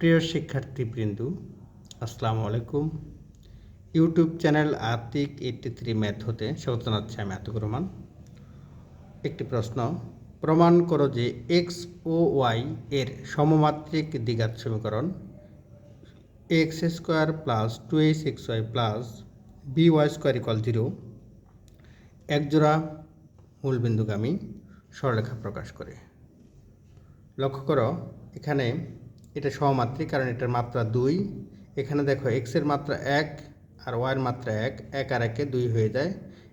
প্রিয় শিক্ষার্থীবৃন্দু, আসসালামু আলাইকুম। ইউটিউব চ্যানেল আর্থিক এইটটি থ্রি ম্যাথ হতে স্বাগত জানাচ্ছি আমি আতিক রহমান। একটি প্রশ্ন, প্রমাণ করো যে এক্স ও ওয়াই এর সমমাত্রিক দ্বিঘাত সমীকরণ X square plus two X X Y plus B Y square equal zero একজোড়া মূলবিন্দুগামী সরলেখা প্রকাশ করে। লক্ষ্য করো, এখানে এটা সমাত্রিক, কারণ এটার মাত্রা দুই। এখানে দেখো এক্সের মাত্রা এক আর ওয়াইয়ের মাত্রা এক এক আর একে দুই হয়ে যায়।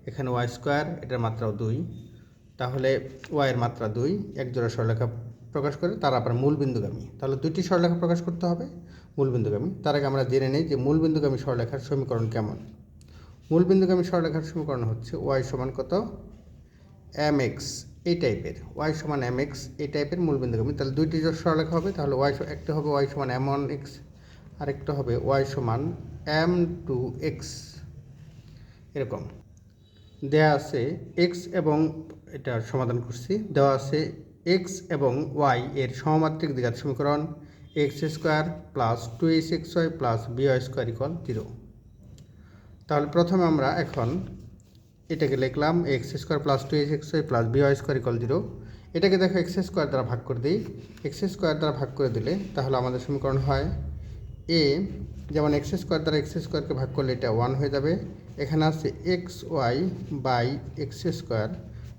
এখানে ওয়াই স্কোয়ার এটার মাত্রাও দুই। তাহলে ওয়াইয়ের মাত্রা দুই, এক জোড়া সরলেখা প্রকাশ করে তার আবার মূলবিন্দুগামী তাহলে দুইটি সরলেখা প্রকাশ করতে হবে মূলবিন্দুগামী তার আগে আমরা জেনে নিই যে মূলবিন্দুগামী সরলেখার সমীকরণ কেমন। মূলবিন্দুগামী সরলেখার সমীকরণ হচ্ছে ওয়াই সমান কত? এম এক্স এই টাইপের ওয়াই সমান এম এক্স এই টাইপের মূলবিন্দুগামী তাহলে দুইটি যদি সরলেখা হবে, তাহলে ওয়াই একটা হবে ওয়াই সমান এম ওয়ান এক্স আরেকটা হবে ওয়াই সমান এম টু এক্স এরকম। দেয়া আছে এক্স এবং এটা সমাধান করছি। দেওয়া আছে এক্স এবং ওয়াই এর সমমাত্রিক দ্বিঘাত সমীকরণ। X square plus two X X Y plus B Y square equal zero তাহলে প্রথমে আমরা এখন এটাকে লিখলাম X square plus two X X plus B Y square equal zero এটাকে দেখো এক্স স্কোয়ার দ্বারা ভাগ করে দিই। এক্স স্কোয়ার দ্বারা ভাগ করে দিলে তাহলে আমাদের সমীকরণ হয় এ যেমন এক্স স্কোয়ার দ্বারা এক্স স্কোয়ারকে ভাগ করলে এটা ওয়ান হয়ে যাবে। এখানে আছে X Y by X square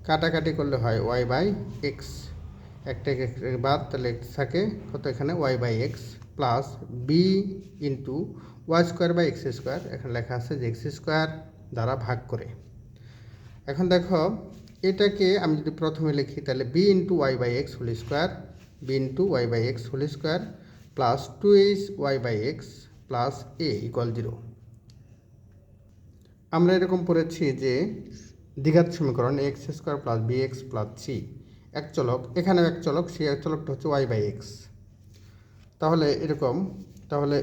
কাটাকাটি করলে হয় ওয়াই বাই এক্স একটা বাদ তাহলে থাকে কত এখানে? Y by X plus B into Y square by X square এখানে লেখা আছে যে এক্স স্কোয়ার দ্বারা ভাগ করে। এখন দেখো, এটাকে আমি যদি প্রথমে লিখি, তাহলে B into Y by X whole square B into Y by X whole square plus two H Y by X plus A equal zero আমরা এরকম পড়েছি যে দ্বিঘাত সমীকরণ X square plus B X plus C এক চলক, এখানেও এক চলক, সি এক চলকটা হচ্ছে ওয়াই বাই এক্স তাহলে এরকম, তাহলে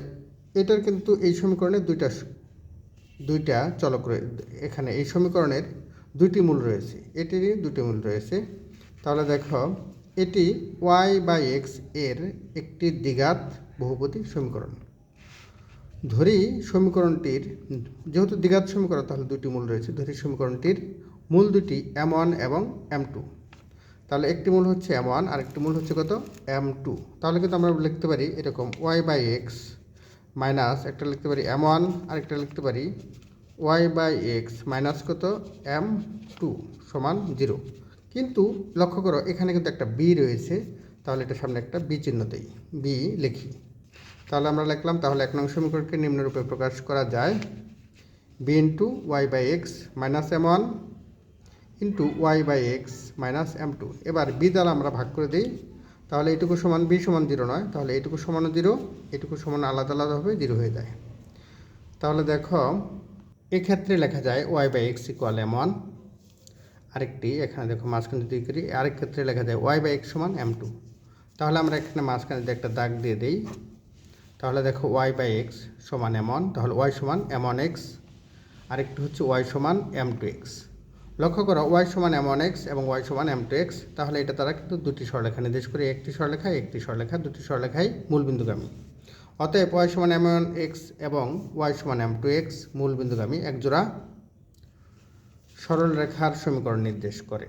এটার কিন্তু এই সমীকরণে দুইটা দুইটা চলক এখানে এই সমীকরণের দুইটি মূল রয়েছে এটিরই দুটি মূল রয়েছে। তাহলে দেখো, এটি ওয়াই বাই এক্সের একটি দ্বিঘাত বহুপতি সমীকরণ। ধরি সমীকরণটির, যেহেতু দ্বিঘাত সমীকরণ, তাহলে দুটি মূল রয়েছে। ধরি সমীকরণটির মূল দুটি এম ওয়ান এবং এম টু তাহলে একটি মূল হচ্ছে এম ওয়ান আর একটি মূল হচ্ছে কত? এম টু তাহলে কিন্তু আমরা লিখতে পারি এরকম ওয়াই বাই এক্স মাইনাস একটা লিখতে পারি এম ওয়ান আর একটা লিখতে পারি ওয়াই বাই এক্স মাইনাস কত? এম টু সমান জিরো কিন্তু লক্ষ্য করো, এখানে কিন্তু একটা বি রয়েছে। তাহলে এটা সামনে একটা বি চিহ্ন দেই। বি লিখি। তাহলে আমরা লিখলাম, তাহলে এক নং সমীকরণকে নিম্নরূপে প্রকাশ করা যায়। B into Y by X minus M one into Y by X minus M two এবার বি দ্বারা আমরা ভাগ করে দিই। তাহলে এইটুকু সমান বি সমান জিরো নয়। তাহলে এটুকু সমানও জিরো এটুকু সমান আলাদা আলাদাভাবে জিরো হয়ে যায়। তাহলে দেখো এক্ষেত্রে লেখা যায় Y by X equal M one আরেকটি, এখানে দেখো মাঝখানে যদি করি। আরেক ক্ষেত্রে লেখা যায় ওয়াই বাই এক্স সমান এম টু তাহলে আমরা এখানে মাঝখানে যদি একটা দাগ দিয়ে দিই। তাহলে দেখো ওয়াই বাই এক্স সমান এম ওয়ান তাহলে ওয়াই সমান এম ওয়ান এক্স আরেকটি হচ্ছে ওয়াই সমান এম টু এক্স লক্ষ্য করো ওয়াই সমান এম ওয়ান এক্স এবং ওয়াই সমান এম টু এক্স তাহলে এটা তারা কিন্তু দুটি সরলেখা নির্দেশ করে। একটি সরলেখা একটি সরলেখা দুটি সরলেখাই মূলবিন্দুগামী। অতএব ওয়াই সমান এম ওয়ান এক্স এবং ওয়াই সমান এম টু এক্স মূল মূলবিন্দুগামী একজোড়া সরল রেখার সমীকরণ নির্দেশ করে।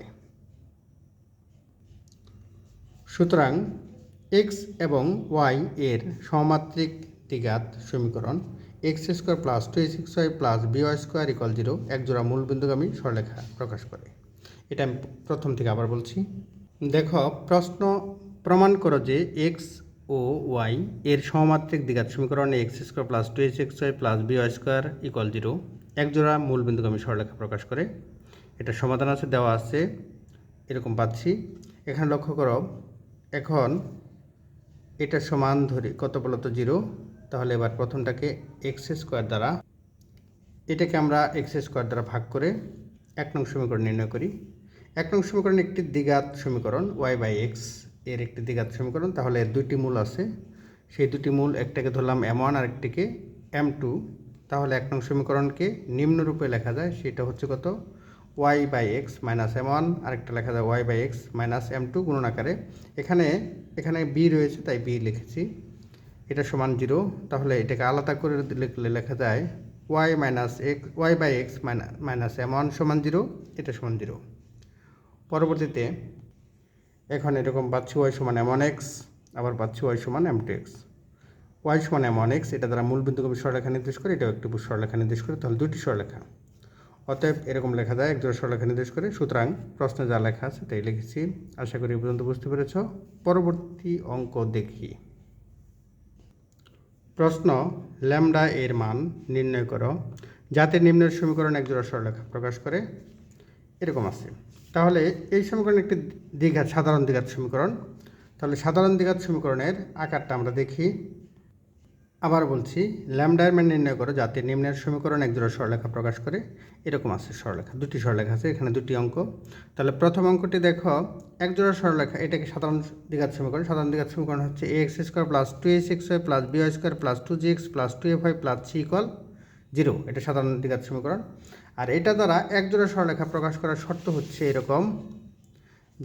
সুতরাং এক্স এবং ওয়াই এর সমাত্রিক দ্বিঘাত সমীকরণ X square plus two six Y plus B Y square equal zero একজোড়া মূলবিন্দুগামী সরলেখা প্রকাশ করে। এটা আমি প্রথম থেকে আবার বলছি। দেখো প্রশ্ন প্রমাণ করো যে এক্স ও ওয়াই এর সমমাত্রিক দ্বিঘাত সমীকরণ X square plus two X Y plus B Y square equal zero একজোড়া মূলবিন্দুগামী সরলেখা প্রকাশ করে এটা সমাধান আছে, দেওয়া আছে, এরকম পাচ্ছি। এখানে লক্ষ্য করো, এখন এটা সমান ধরি, কত বলতো জিরো তাহলে এবার প্রথমটাকে এক্স স্কোয়ার দ্বারা, এটাকে আমরা এক্স স্কোয়ার দ্বারা ভাগ করে এক নং সমীকরণ নির্ণয় করি। এক নং সমীকরণ একটি দ্বিঘাত সমীকরণ, ওয়াই বাই এক্স। এর একটি দ্বিঘাত সমীকরণ, তাহলে এর দুইটি মূল আছে। সেই দুটি মূল, একটাকে ধরলাম এম ওয়ান আর একটিকে এম টু তাহলে এক নং সমীকরণকে নিম্নরূপে লেখা যায়, সেটা হচ্ছে কত? Y by X minus M one আরেকটা লেখা যায় Y by X minus M two গুণন আকারে। এখানে এখানে বি রয়েছে, তাই বি লিখেছি। এটা সমান জিরো। তাহলে এটাকে আলাদা করে লিখলে লেখা যায় Y minus X Y by X minus M one সমান জিরো, এটা সমান জিরো। পরবর্তীতে এখন এরকম পাচ্ছি ওয়াই সমান এম ওয়ান এক্স আবার পাচ্ছি ওয়াই সমান এম টু এক্স ওয়াই সমান এমন এক্স এটা দ্বারা মূল বিন্দুকে সরলেখা নির্দেশ করে, এটাও একটি সরলেখা নির্দেশ করে, তাহলে দুটি সরলেখা অতএব এরকম লেখা যায়, এক জোড়া সরলেখা নির্দেশ করে, সুতরাং প্রশ্নে যা লেখা আছে তাই লিখেছি। আশা করি পর্যন্ত বুঝতে পেরেছ। পরবর্তী অঙ্ক দেখি। প্রশ্ন, ল্যামডা এর মান নির্ণয় করো। যাতে নিম্নের সমীকরণ এক জোড়া সরলেখা প্রকাশ করে। এরকম আছে। তাহলে এই সমীকরণ একটি দ্বিঘাত সাধারণ দ্বিঘাত সমীকরণ। তাহলে সাধারণ দ্বিঘাত সমীকরণের আকারটা আমরা দেখি। আবার বলছি ল্যামডার মান নির্ণয় করো, যাতে নিম্নের সমীকরণ এক জোড়া সরলেখা প্রকাশ করে। এরকম আছে সরলেখা দুটি সরলেখা আছে, এখানে দুটি অঙ্ক। তাহলে প্রথম অঙ্কটি দেখো, এক জোড়া সরলেখা এটাকে সাধারণ দ্বিঘাত সমীকরণ? সাধারণ দ্বিঘাত সমীকরণ হচ্ছে A X square plus two S X Y plus B Y square plus two G X plus two F Y plus C equal zero এটা সাধারণ দ্বিঘাত সমীকরণ। আর এটা দ্বারা এক জোড়া সরলেখা প্রকাশ করার শর্ত হচ্ছে এরকম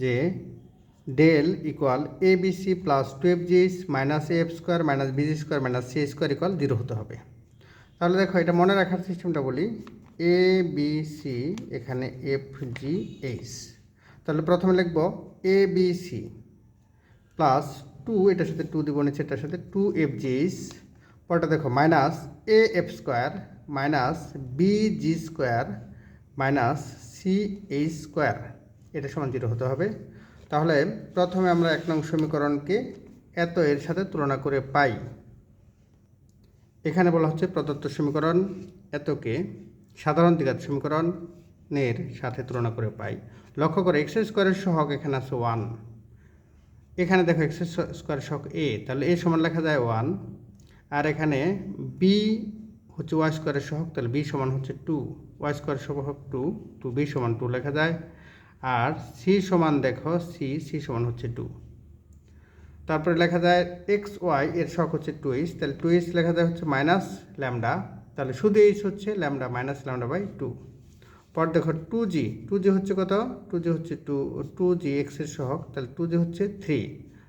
যে del equal A B C plus twelve GS minus F square minus BG square minus C square equal zero হতে হবে। তাহলে দেখো এটা মনে রাখার সিস্টেমটা বলি। এ বি সি এখানে এফ জি এইচ। তাহলে প্রথমে লিখব A B C plus two, এটার সাথে টু দিব নিচে, এটার সাথে টু এফ জি এইচ পরটা দেখো minus A F square minus B G square minus C H square এটা সমান জিরো হতে হবে। তাহলে প্রথমে আমরা এক নং সমীকরণকে এত এর সাথে তুলনা করে পাই। এখানে বলা হচ্ছে প্রদত্ত সমীকরণ এতকে সাধারণ দ্বিঘাত সমীকরণের সাথে তুলনা করে পাই। লক্ষ্য করে এক্স স্কোয়ারের সহগ এখানে আছে ওয়ান এখানে দেখো এক্স স্কোয়ার সহগ এ তাহলে এ সমান লেখা যায় ওয়ান আর এখানে বি হচ্ছে ওয়াই স্কোয়ারের সহগ, তাহলে বি সমান হচ্ছে টু ওয়াই স্কোয়ারের সহগ টু টু বি সমান টু লেখা যায়। আর সি সমান দেখো সি সি সমান হচ্ছে টু তারপরে লেখা যায় এক্স ওয়াই এর শখ হচ্ছে টু এইচ তাহলে টু এইচ লেখা যায় হচ্ছে মাইনাস ল্যামডা তাহলে শুধু এইচ হচ্ছে lambda minus lambda by two পর দেখো টু জি টু জি হচ্ছে কত? টু জি হচ্ছে টু টু জি এক্সের সহগ, তাহলে টু জি হচ্ছে থ্রি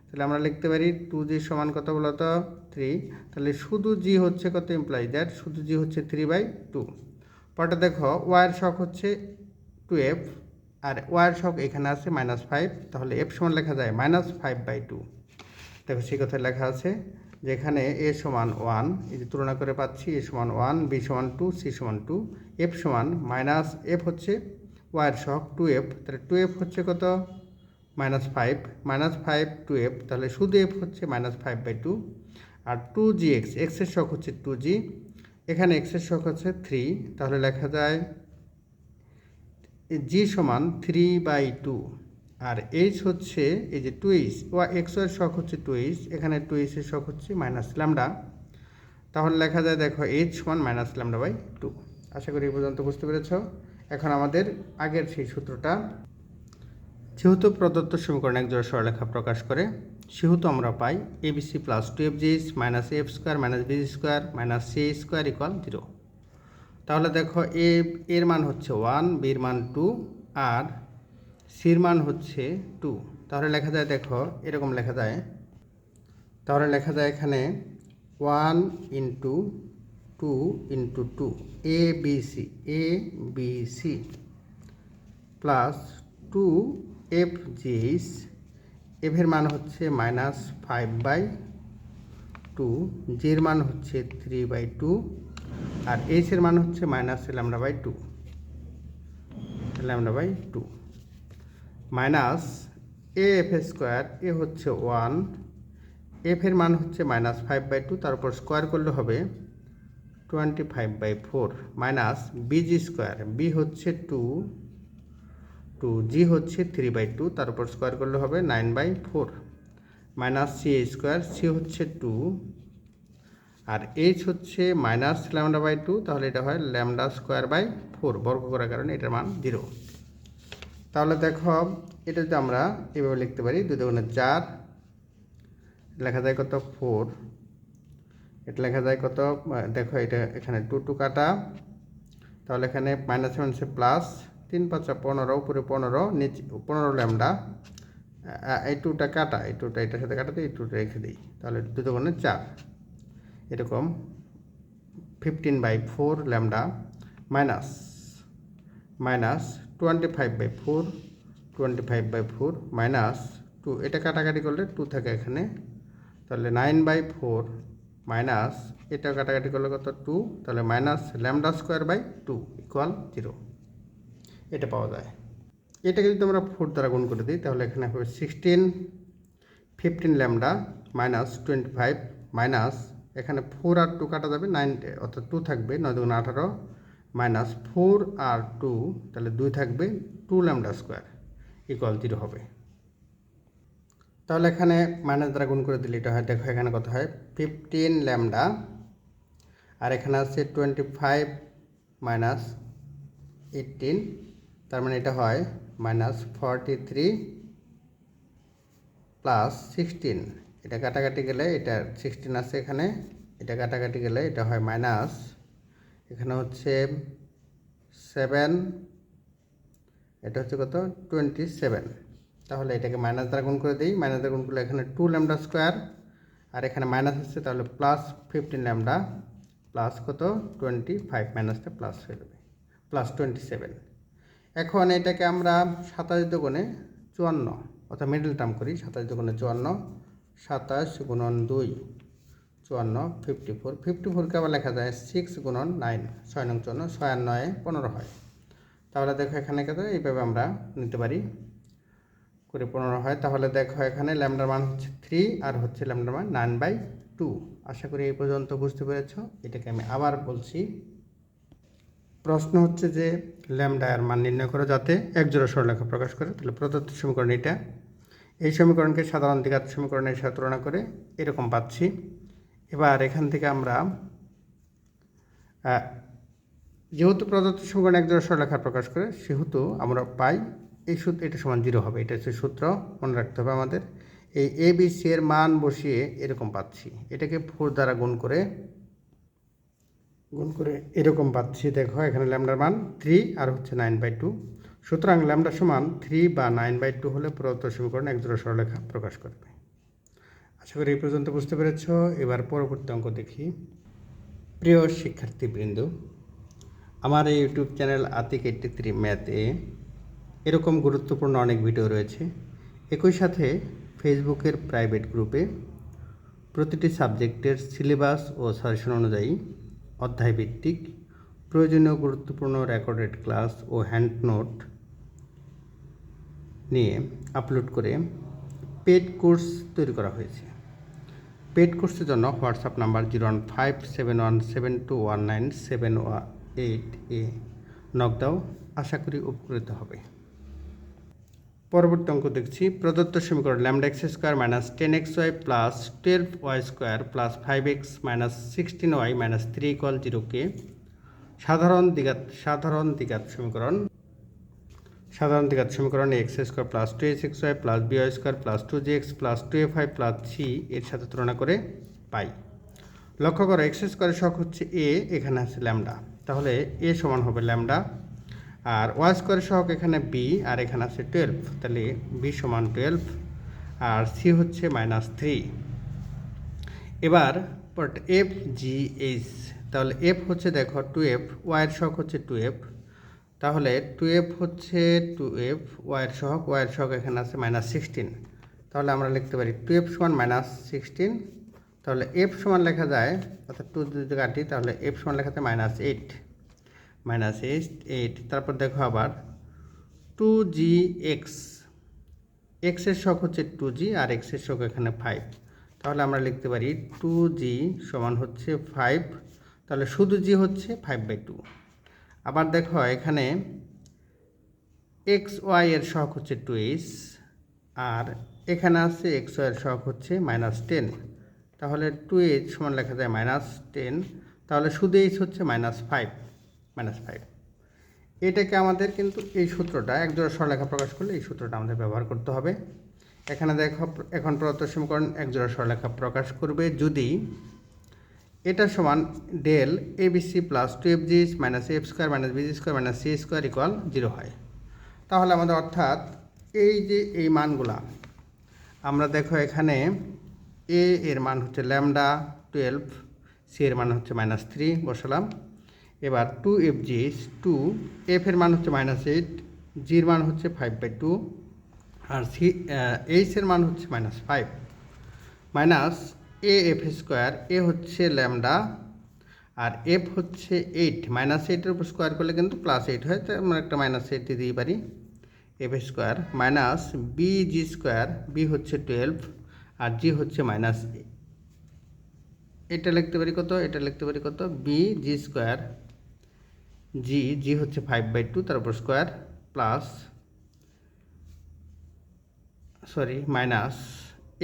তাহলে আমরা লিখতে পারি টু জি সমান কত বলতো? থ্রি তাহলে শুধু জি হচ্ছে কত ইমপ্লাই দ্যাট শুধু জি হচ্ছে থ্রি বাই টু পরটা দেখো ওয়াইয়ের শখ হচ্ছে টু এফ আর ওয়ার শক এখানে আছে মাইনাস ফাইভ তাহলে এফ সমান লেখা যায় মাইনাস ফাইভ বাই টু দেখো, সেই কথায় লেখা আছে যেখানে এ সমান ওয়ান এই যে তুলনা করে পাচ্ছি এ সমান ওয়ান বি সমান টু সি সমান টু এফ সমান মাইনাস এফ হচ্ছে ওয়ার শক টু তাহলে টু হচ্ছে কত? Minus five minus five two F তাহলে শুধু এফ হচ্ছে মাইনাস ফাইভ বাই টু আর টু জি এক্স এক্সের শখ হচ্ছে টু জি এখানে এক্সের শখ হচ্ছে থ্রি তাহলে লেখা যায় জি সমান থ্রি বাই টু আর এইচ হচ্ছে এই যে টু এইচ ওয়া এক্সের শখ হচ্ছে টু এইচ এখানে টু এইচের শখ হচ্ছে মাইনাস ল্যামডা তাহলে লেখা যায় দেখো এইচ সমান মাইনাস ল্যামডা বাই টু আশা করি এই পর্যন্ত বুঝতে পেরেছ। এখন আমাদের আগের সেই সূত্রটা, যেহেতু প্রদত্ত সমীকরণ এক জোড়া সরলেখা প্রকাশ করে সেহেতু আমরা পাই ABC plus two F GS minus F square minus B square minus C square equal zero তাহলে দেখো এ এর মান হচ্ছে ওয়ান বির মান টু আর সির মান হচ্ছে টু তাহলে লেখা যায় দেখো, এরকম লেখা যায়। তাহলে লেখা যায় এখানে one into two into two A B C A B C plus two F GS এফের মান হচ্ছে মাইনাস ফাইভ বাই টু জির মান হচ্ছে থ্রি বাই টু আর এইচের মান হচ্ছে minus lambda by two lambda by two minus A F square A হচ্ছে ওয়ান এফের মান হচ্ছে মাইনাস ফাইভ বাই টু তারপর স্কোয়ার করলে হবে twenty five by four minus BG square B হচ্ছে টু টু জি হচ্ছে থ্রি বাই টু তারপর স্কোয়ার করলে হবে nine by four minus C square C হচ্ছে টু আর এইচ হচ্ছে মাইনাস ল্যামডা বাই টু তাহলে এটা হয় ল্যামডা স্কোয়ার বাই ফোর বর্গ করার কারণে এটার মান জিরো তাহলে দেখো, এটা যদি আমরা এভাবে লিখতে পারি, দুই দুগুণে চার, লেখা যায় কত ফোর এটা লেখা যায় কত দেখো এটা এখানে টু টু কাটা, তাহলে এখানে মাইনাস মাইনাসে প্লাস তিন পাঁচটা পনেরো, উপরে পনেরো, নিচে পনেরো ল্যামডা। এই টুটা কাটা এই টুটা এটার সাথে কাটাতে এই টুটা রেখে দিই। তাহলে দুটো গুণে চার। এরকম fifteen by four lambda minus minus twenty five by four twenty five by four minus two এটা কাটাকাটি করলে টু থাকে এখানে। তাহলে নাইন বাই ফোর মাইনাস এটা কাটাকাটি করলে কত? টু তাহলে minus lambda square by two equal zero এটা পাওয়া যায়। এটাকে যদি আমরা ফোর দ্বারা গুণ করে দিই, তাহলে এখানে হবে sixteen fifteen lambda minus twenty five minus এখানে ফোর আর টু কাটা যাবে নাইন অর্থাৎ টু থাকবে, নয় দুগুণ আঠারো মাইনাস ফোর আর টু তাহলে দুই থাকবে two lambda square equal zero হবে। তাহলে এখানে মাইনাস দ্বারা গুণ করে দিলে এটা হয়, দেখো এখানে কত হয় ফিফটিন ল্যামডা আর এখানে আছে টোয়েন্টি ফাইভ মাইনাস এইটিন তার মানে এটা হয় minus forty three plus sixteen এটা কাটাকাটি গেলে এটা সিক্সটিন আছে এখানে, এটা কাটাকাটি গেলে এটা হয় মাইনাস এখানে হচ্ছে সেভেন এটা হচ্ছে কত? টোয়েন্টি সেভেন তাহলে এটাকে মাইনাস দ্বারা গুণ করে দিই মাইনাস দ্বারা গুণ করলে এখানে টু ল্যামডা স্কোয়ার আর এখানে মাইনাস হচ্ছে তাহলে প্লাস ফিফটিন ল্যামডা প্লাস কত? টোয়েন্টি ফাইভ মাইনাসটা প্লাস হয়ে যাবে প্লাস টোয়েন্টি সেভেন এখন এটাকে আমরা সাতাশ দোকানে চুয়ান্ন, অর্থাৎ মিডল টার্ম করি, সাতাশ দোকানে চুয়ান্ন, সাতাশ গুণন দুই, চুয়ান্ন ফিফটি ফোর ফিফটি ফোরকে আবার লেখা যায় সিক্স গুণন নাইন ছয় নং চুয়ান্ন, ছয় নয়ে পনেরো হয়। তাহলে দেখো এখানে কত, এইভাবে আমরা নিতে পারি। করে পনেরো হয়, তাহলে দেখো এখানে ল্যামডার মান হচ্ছে থ্রি আর হচ্ছে ল্যামডার মান নাইন বাই টু আশা করি এই পর্যন্ত বুঝতে পেরেছ। এটাকে আমি আবার বলছি। প্রশ্ন হচ্ছে যে ল্যামডা এর মান নির্ণয় করো যাতে এক জোড়া সরলেখা প্রকাশ করে। তাহলে প্রদত্ত সমীকরণ এটা এই সমীকরণকে সাধারণ দিঘাত সমীকরণের সাথে তুলনা করে এরকম পাচ্ছি। এবার এখান থেকে আমরা যেহেতু প্রদত্ত সমীকরণ এক জোড়া সরলেখা প্রকাশ করে, সেহেতু আমরা পাই এই সূত্র, এটা সমান জিরো হবে। এটা হচ্ছে সূত্র, মনে রাখতে হবে আমাদের। এই এ বি সি এর মান বসিয়ে এরকম পাচ্ছি। এটাকে ফোর দ্বারা গুণ করে গুণ করে এরকম পাচ্ছি দেখো, এখানে ল্যামডার মান থ্রি আর হচ্ছে নাইন বাই টু সুতরাং ল্যামডা সমান থ্রি বা নাইন বাই টু হলে প্রদত্ত সমীকরণ এক জোড়া সরলেখা প্রকাশ করবে। আশা করি এই পর্যন্ত বুঝতে পেরেছ। এবার পরবর্তী অঙ্ক দেখি। প্রিয় শিক্ষার্থীবৃন্দ, আমার এই YouTube channel Atik eighty three ম্যাথে এরকম গুরুত্বপূর্ণ অনেক ভিডিও রয়েছে। একই সাথে ফেসবুকের প্রাইভেট গ্রুপে প্রতিটি সাবজেক্টের সিলেবাস ও সাজেশন অনুযায়ী অধ্যায়ভিত্তিক, প্রয়োজনীয় গুরুত্বপূর্ণ রেকর্ডেড ক্লাস ও হ্যান্ড নোট নিয়ে আপলোড করে পেড কোর্স তৈরি করা হয়েছে। পেড কোর্সের জন্য WhatsApp number zero one five seven one seven two one nine seven eight এ নক দাও আশা করি উপকৃত হবে পরবর্তী অঙ্ক দেখছি। প্রদত্ত সমীকরণ lambda x square minus ten x y plus twelve y square plus five x minus sixteen y minus three equal জিরোকে সাধারণ দিঘাত সাধারণ দিঘাত সমীকরণ। সাধারণ দিঘাত সমীকরণ x square plus two x x y plus b y square plus two g x plus two a five plus c এর সাথে তুলনা করে পাই। লক্ষ্য করো এক্স স্কোয়ারের শখ হচ্ছে এ এখানে আছে ল্যামডা তাহলে এ সমান হবে ল্যামডা আর ওয়াই স্কোয়ারের সহগ এখানে বি আর এখানে আছে টুয়েলভ তাহলে বি সমান টুয়েলভ আর সি হচ্ছে মাইনাস থ্রি এবার পট এফ জি এইচ তাহলে এফ হচ্ছে দেখো টু এফ ওয়াইয়ের সহগ হচ্ছে টু এফ তাহলে টু এফ হচ্ছে টু এফ ওয়াইয়ের সহগ ওয়াইয়ের সহগ এখানে আছে মাইনাস সিক্সটিন তাহলে আমরা লিখতে পারি টু এফ সমান মাইনাস সিক্সটিন তাহলে এফ সমান লেখা যায়, অর্থাৎ টু যদি কাটি, তাহলে এফ সমান লেখা যায় মাইনাস এইট মাইনাস এইট তারপর দেখো আবার টু জি এক্স এক্সের শখ হচ্ছে টু জি আর এক্সের শখ এখানে ফাইভ তাহলে আমরা লিখতে পারি টু জি সমান হচ্ছে ফাইভ তাহলে শুধু জি হচ্ছে ফাইভ বাই টু আবার দেখো এখানে এক্স ওয়াই এর শখ হচ্ছে টু এইচ আর এখানে আছে এক্স ওয়াই এর শখ হচ্ছে মাইনাস টেন তাহলে টু এইচ সমান লেখা যায় মাইনাস টেন তাহলে শুধু এইচ হচ্ছে মাইনাস ফাইভ মাইনাস ফাইভ এটাকে আমাদের কিন্তু এই সূত্রটা এক জোড়া সরলেখা প্রকাশ করলে এই সূত্রটা আমাদের ব্যবহার করতে হবে। এখানে দেখো, এখন প্রদত্ত সমীকরণ এক জোড়া সরলেখা প্রকাশ করবে যদি এটা সমান del a b c plus two f g minus f square minus b g square minus c square equal zero হয়। তাহলে আমাদের অর্থাৎ এই যে এই মানগুলা, আমরা দেখো এখানে এ এর মান হচ্ছে ল্যামডা টুয়েলভ সি এর মান হচ্ছে মাইনাস থ্রি বসালাম। এবার two f g h two f এর মান হচ্ছে মাইনাস এইট জির মান হচ্ছে ফাইভ বাই টু আর সি এইচ এর মান হচ্ছে minus five minus a f square a হচ্ছে ল্যামডা আর এফ হচ্ছে এইট মাইনাস এইটের উপর স্কোয়ার করলে কিন্তু প্লাস এইট হয়, তাই আমরা একটা মাইনাস এইট দিতেই পারি। F square minus b g square b হচ্ছে টুয়েলভ আর জি হচ্ছে মাইনাস এটা লিখতে পারি কত? এটা লিখতে পারি কত? বি জি স্কোয়ার জি জি হচ্ছে ফাইভ বাই টু তার উপর স্কোয়ার প্লাস সরি মাইনাস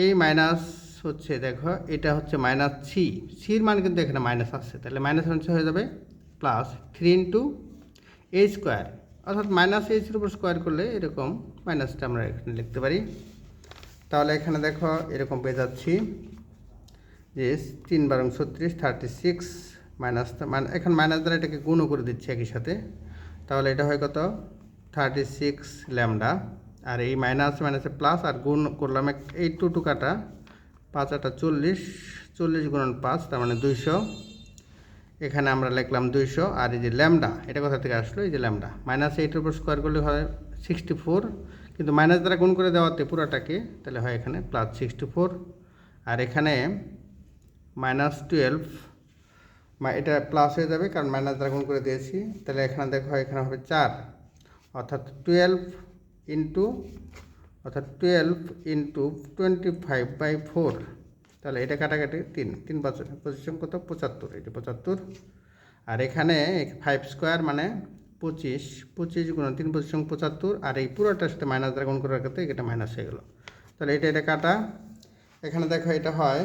এই মাইনাস হচ্ছে, দেখো, এটা হচ্ছে মাইনাস সি সির মান কিন্তু এখানে মাইনাস আসছে তাহলে মাইনাস হচ্ছে হয়ে যাবে plus three into a square অর্থাৎ মাইনাস এইচের উপর স্কোয়ার করলে এরকম মাইনাসটা আমরা এখানে লিখতে পারি। তাহলে এখানে দেখো, এরকম পেয়ে যাচ্ছি। যে তিন বারং ছত্রিশ থার্টি সিক্স মাইনাস এখন মাইনাস দ্বারা এটাকে গুণও করে দিচ্ছি একই সাথে। তাহলে এটা হয় কত? Thirty six lambda. আর এই মাইনাস মাইনাসে প্লাস আর গুণ করলাম এক- এই টু টু কাটা পাঁচ আটা চল্লিশ চল্লিশ গুণন পাঁচ, তার মানে দুইশো। এখানে আমরা লিখলাম দুইশো, আর এই যে ল্যামডা, এটা কোথা থেকে আসলো? এই যে ল্যামডা। মাইনাস এইটের উপর স্কোয়ার করলে হয় সিক্সটি ফোর কিন্তু মাইনাস দ্বারা গুণ করে দেওয়াতে পুরোটাকে, তাহলে হয় এখানে প্লাস সিক্সটি ফোর আর এখানে মাইনাস টুয়েলভ এটা প্লাস হয়ে যাবে কারণ মাইনাস দ্বারা গুণ করে দিয়েছি। তাহলে এখানে দেখো, এখানে হবে চার। অর্থাৎ টুয়েলভ ইন্টু অর্থাৎ twelve into twenty five by four তাহলে এটা কাটাকাটি তিন। তিন বছর পজিশন কত? পঁচাত্তর। এটা পঁচাত্তর। আর এখানে ফাইভ স্কোয়ার মানে পঁচিশ। পঁচিশ গুণ তিন পজিশন পঁচাত্তর। আর এই পুরোটার সাথে মাইনাস দ্বারা গুণ করার ক্ষেত্রে এটা মাইনাস হয়ে গেল। তাহলে এটা এটা কাটা। এখানে দেখো, এটা হয়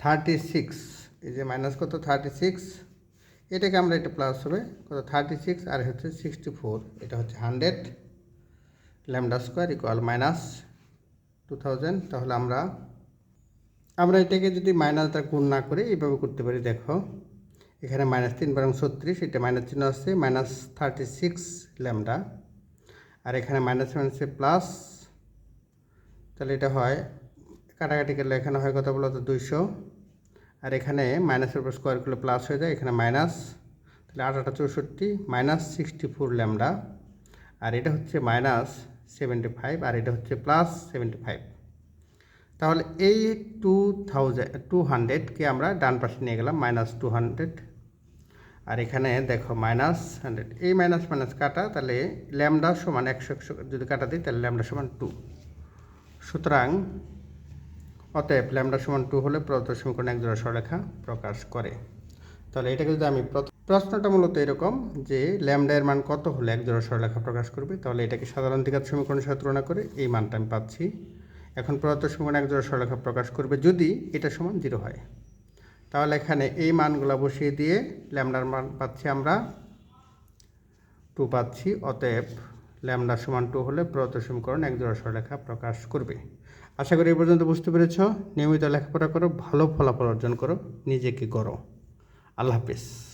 থার্টি সিক্স এই যে মাইনাস কত? থার্টি সিক্স এটাকে আমরা এটা প্লাস হবে। কত? থার্টি সিক্স আর হচ্ছে সিক্সটি ফোর এটা হচ্ছে hundred lambda square equal minus two thousand তাহলে আমরা আমরা এটাকে যদি মাইনাস দ্বারা গুণ না করে এইভাবে করতে পারি, দেখো। এখানে মাইনাস তিন বারং ছত্রিশ, এটা মাইনাস চিহ্ন আসছে মাইনাস থার্টি সিক্স ল্যামডা আর এখানে মাইনাস মাইনাসে প্লাস তাহলে এটা হয়, কাটাকাটি করলে এখানে হয় কত বলো তো? দুইশো। আর এখানে মাইনাসের উপর স্কোয়ার করলে প্লাস হয়ে যায়, এখানে মাইনাস তাহলে আঠাটা চৌষট্টি মাইনাস সিক্সটি ফোর ল্যামডা আর এটা হচ্ছে মাইনাস সেভেন্টি ফাইভ আর এটা হচ্ছে প্লাস সেভেন্টি ফাইভ তাহলে এই টু থাউজেন্ড টু হান্ড্রেডকে আমরা ডান পাশে নিয়ে গেলাম মাইনাস টু হান্ড্রেড আর এখানে দেখো মাইনাস হান্ড্রেড এই মাইনাস মাইনাস কাটা, তাহলে ল্যামডা সমান একশো একশো, যদি কাটা দিই, তাহলে ল্যামডা সমান টু সুতরাং অতএব ল্যামডা সমান টু হলে প্রদত্ত সমীকরণ এক জোড়া সরলেখা প্রকাশ করে। তাহলে এটাকে যদি আমি প্রশ্নটা মূলত এরকম যে ল্যামডা এর মান কত হলে এক জোড়া সরলেখা প্রকাশ করবে? তাহলে এটাকে সাধারণ দ্বিঘাত সমীকরণের সাথে তুলনা করে এই মানটা আমি পাচ্ছি। এখন প্রদত্ত সমীকরণ এক জোড়া সরলেখা প্রকাশ করবে যদি এটা সমান জিরো হয়। তাহলে এখানে এই মানগুলো বসিয়ে দিয়ে ল্যামডার মান পাচ্ছি আমরা টু পাচ্ছি। অতএব ল্যামডা সমান টু হলে প্রদত্ত সমীকরণ এক জোড়া সরলেখা প্রকাশ করবে। আশা করি এ পর্যন্ত বুঝতে পেরেছ। নিয়মিত লেখাপড়া করো, ভালো ফলাফল অর্জন করো, নিজেকে করো আল্লাহ হাফিজ।